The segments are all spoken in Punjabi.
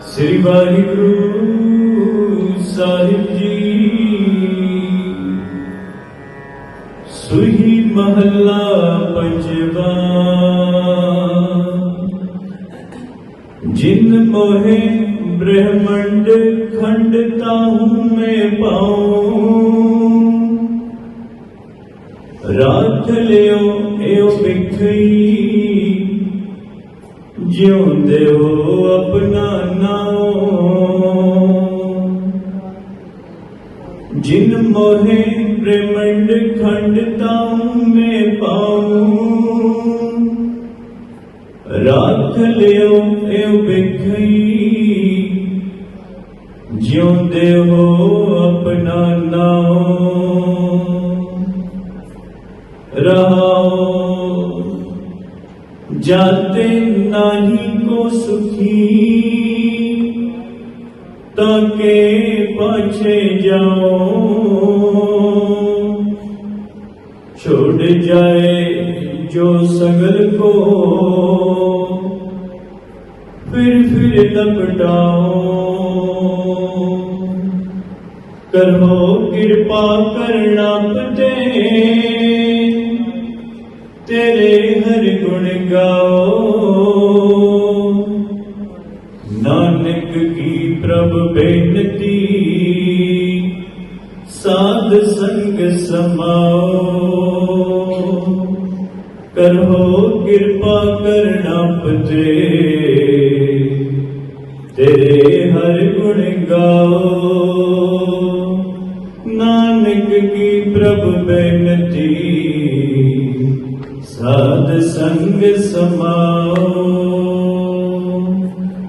ਸ੍ਰੀ ਵਾਹਿਗੁਰੂ ਸਾਹਿਬ ਜੀ। ਸੁਹੀ ਮਹੱਲਾ ਪੰਜਵਾ। ਜਿਨ ਮੋਹੇ ਬ੍ਰਹਮੰਡ ਖੰਡ ਤਾਹੂ ਮੈਂ ਪਾਉ। ਰਾਤ ਲਿਓ ਏਉ ਵਿਖਈ। ਜਿਉਂਦੇ ਹੋ ਆਪਣਾ ਨਾਉ ਜਿਨ ਮੋਹਿ ਬ੍ਰਹਮੰਡ ਖੰਡ ਤਾਉ ਮੈਂ ਪਾਉ। ਰਾਖ ਲਿਓ ਏਉ ਵਿਖਈ। ਜਿਉਂਦੇ ਹੋ ਆਪਣਾ ਨਾਉ ਰਹਾਉ जाते नाही को सुखी, तके पछे जाओ। छोड़ जाए जो सगल को, फिर फिर लपटाओ। करो कृपा करना पते ਹਰ ਗੁਣ ਗਾਓ। ਨਾਨਕ ਕੀ ਪ੍ਰਭ ਬੇਨਤੀ, ਸਾਧ ਸੰਗ ਸਮਾਓ। ਕਰੋ ਕਿਰਪਾ ਕਰਨਾ ਪਤੇ ਤੇਰੇ ਹਰ ਗੁਣ ਗਾਓ। ਨਾਨਕ ਕੀ ਪ੍ਰਭ ਬੇਨਤੀ ਸਾਧ ਸੰਗ ਸਮਾਓ।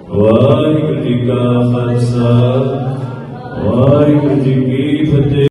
ਵਾਹਿਗੁਰੂ ਜੀ ਕਾ ਖਾਲਸਾ। ਵਾਹਿਗੁਰੂ ਜੀ ਕੀ ਫਤਿਹ।